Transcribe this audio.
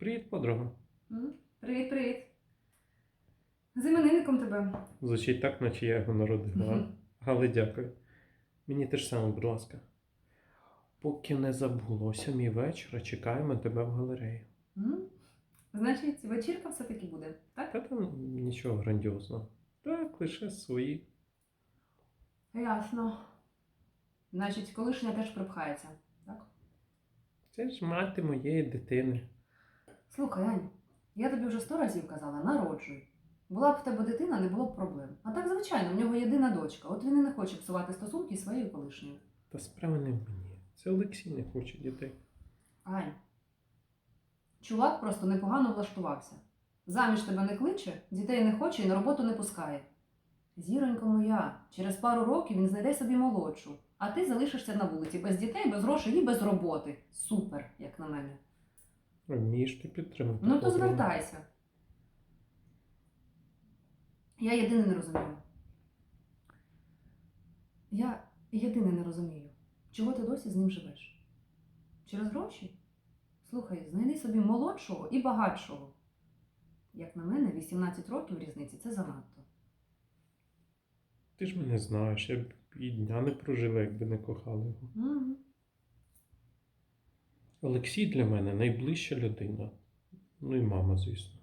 Привіт, подруга. Привіт, привіт. З іменинником тебе. Звучить так, наче я його народила. Мгм. Але дякую. Мені теж саме, будь ласка. Поки не забула, о сьомій вечора чекаємо тебе в галереї. М? Значить, вечірка все-таки буде, так? Та там нічого грандіозного. Так, лише свої. Ясно. Значить, колишня теж припхається, так? Це ж мати моєї дитини. Слухай, Ань, я тобі вже сто разів казала, народжуй. Була б в тебе дитина, не було б проблем. А так, звичайно, в нього єдина дочка. От він і не хоче псувати стосунки своєю колишньою. Та справа не в мені. Це Олексій не хоче дітей. Ань, чувак просто непогано влаштувався. Заміж тебе не кличе, дітей не хоче і на роботу не пускає. Зіронько моя, через пару років він знайде собі молодшу, а ти залишишся на вулиці без дітей, без грошей і без роботи. Супер, як на мене. Вмієш ти підтримати. Ну то звертайся. Я єдине не розумію. Я єдине не розумію, чого ти досі з ним живеш? Через гроші? Слухай, знайди собі молодшого і багатшого. Як на мене, 18 років різниці це занадто. Ти ж мене знаєш, я б і дня не прожила, якби не кохала його. Мгм. Олексій для мене найближча людина. Ну і мама, звісно.